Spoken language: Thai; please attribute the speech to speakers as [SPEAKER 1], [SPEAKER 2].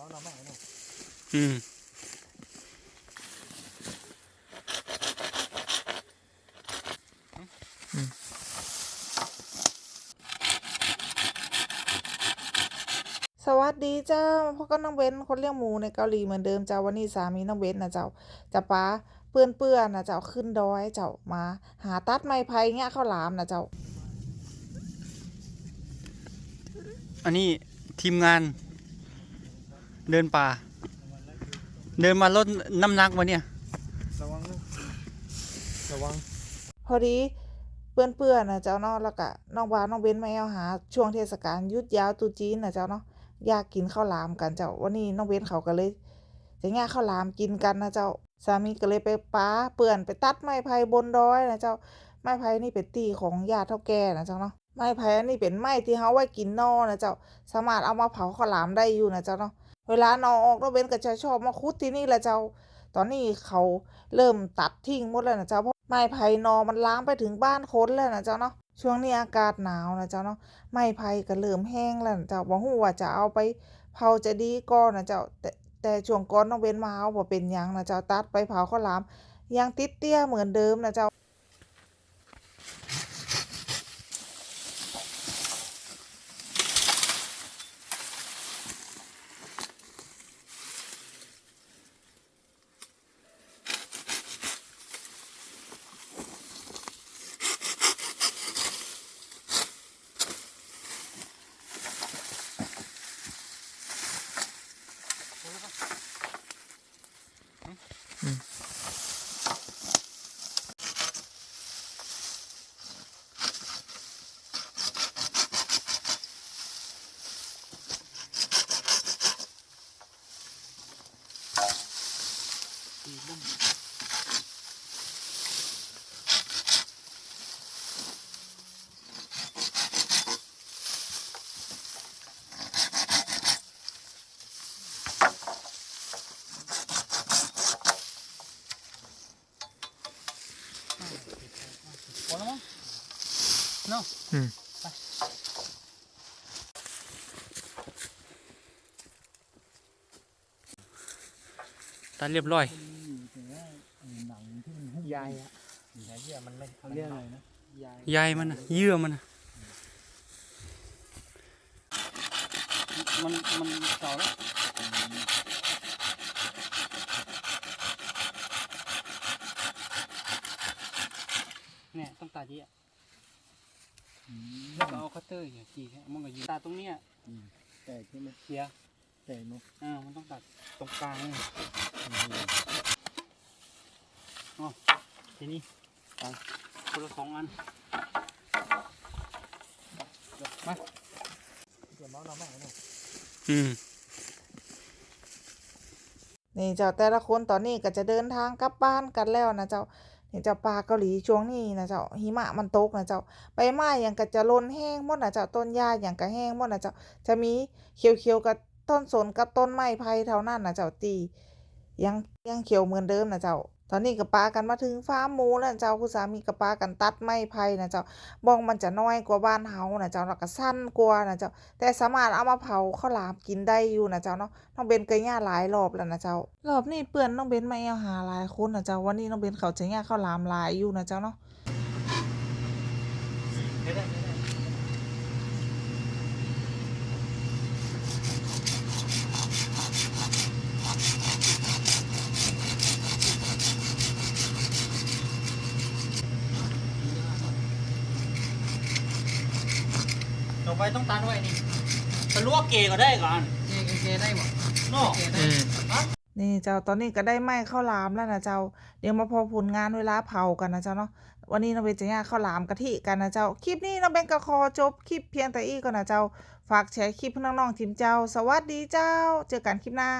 [SPEAKER 1] มาหน่อไม้เนาะ
[SPEAKER 2] อืม
[SPEAKER 3] สวัสดีเจ้าพ่อก็น้องเบนคนเลี้ยงหมูในเกาหลีเหมือนเดิมเจ้าวันนี้สามีน้องเบนนะเจ้าจะป้าเปื้อนเปื้อนๆนะเจ้าขึ้นดอยเจ้ามา หาตัดไม้ไผ่เงี้ยข้าวหลามนะเจ้า
[SPEAKER 2] อันนี้ทีมงาน เดินป่า เดินมาลดน้ำหนักวะเนี่ย
[SPEAKER 1] ระวังนะระวัง
[SPEAKER 3] พอดีเปื้อนเปื้อนๆนะเจ้าเนาะแล้วก็น้องบาน้องเบนมาเอาหา ช่วงเทศกาลหยุดยาวตรุษจีนนะเจ้าเนาะอยากกินข้าวหลามกันเจ้าวันนี้น้องเบนเขาก็เลยจะง่ายข้าวหลามกินกันนะเจ้าสามีก็เลยไปป้าเปื่อนไปตัดไม้ไผ่บนดอยนะเจ้าไม้ไผ่นี่เป็นตีของญาติเฒ่าแก่นะเจ้าเนาะไม้ไผ่อันนี้เป็นไม้ที่เฮาไว้กินนอนะเจ้าสามารถเอามาเผาข้าวหลามได้อยู่นะเจ้าเนาะ เวลานอออกน้องเบนก็จะชอบมาคุดที่นี่แหละเจ้า ตอนนี้เขาเริ่มตัดทิ้งหมดแล้วนะเจ้าเพราะไม้ไผ่นอมันล้างไปถึงบ้านคนแล้วนะเจ้าเนาะช่วงนี้อากาศหนาวนะเจ้าเนาะไม้ไผ่ก็เริ่มแห้งแล้วนะเจ้าบ่ฮู้ว่าจะเอาไปเผาจะดีก่อนนะเจ้าแต่แต่ช่วงก่อนน้องเบนมาเอาบ่เป็นยังนะเจ้าตัดไปเผาข้าวหลามยังติดเตี้ยเหมือนเดิมนะเจ้า
[SPEAKER 2] เนาะ
[SPEAKER 1] อืม
[SPEAKER 2] ตัดเรียบร้อย
[SPEAKER 1] หนังที่มันหุ้ม
[SPEAKER 4] ยายอะ
[SPEAKER 1] ยายเยี่ยมันไม่
[SPEAKER 4] เขาเรียกอะไรนะยาย
[SPEAKER 2] ใยมันน่ะเยื่อมันน่ะมันมันเก่าแล้วเนี่ยต้องตัดเยอะ แล้วก็เอาคัตเตอร์อย่างจีเนี่ยมันก็ยิงตัดตรงเนี้ย
[SPEAKER 4] แตกใช่ไหม
[SPEAKER 2] เสีย
[SPEAKER 4] แตกเนาะ
[SPEAKER 2] อ่ามันต้องตัดตรงกลางนี่อ๋อทีนี้ไปคนละสองอันมา
[SPEAKER 1] เดี๋ยวมาหน่อไม้เนาะ
[SPEAKER 2] อืม
[SPEAKER 3] นี่เจ้าแต่ละคนตอนนี้ก็จะเดินทางกลับบ้านกันแล้วนะเจ้า นี่เจ้าปลาเกาหลีช่วงนี้นะเจ้าหิมะมันตกนะเจ้าใบไม้อย่างกะจะล่นแห้งหมดนะเจ้าต้นหญ้าอย่างกะแห้งหมดนะเจ้าจะมีเขียวๆกับต้นสนกับต้นไม้ไผ่เท่านั้นนะเจ้าตี ยังยังเขียวเหมือนเดิมนะเจ้า ตอนนี้ก็ปากันมาถึงฟาร์มหมูแล้วเจ้าคุณสามีก็ปากันตัดไม้ไผ่นะเจ้าบองมันจะน้อยกว่าบ้านเฮานะเจ้าแล้วก็สั้นกว่านะเจ้า แต่สามารถเอามาเผาข้าวหลามกินได้อยู่นะเจ้าเนาะน้องเบนเคยย่าหลายรอบแล้วนะเจ้ารอบนี้เปื่อนน้องเบนมาเอาหาหลายคนนะเจ้าวันนี้น้องเบนเขาจะย่าข้าวหลามหลายอยู่นะเจ้าเนาะ
[SPEAKER 2] ต่อไปต้องตัดไว้นี่ตะลวกเกก็ได้ก่อน
[SPEAKER 4] เกเกได้หมด
[SPEAKER 2] เนาะ
[SPEAKER 4] เกได้
[SPEAKER 3] นี่เจ้าตอนนี้ก็ได้ไหม้ข้าวหลามแล้วนะเจ้า เดี๋ยวมาพอผลงานเวลาเผากันนะเจ้าเนาะวันนี้น้องเบนจะย่าข้าวหลามกะทิกันนะเจ้าคลิปนี้น้องเบนก็ขอจบคลิปเพียงแต่อีกก่อนนะเจ้า ฝากแชร์คลิปให้น้องๆทีมเจ้า สวัสดีเจ้า เจอกันคลิปหน้า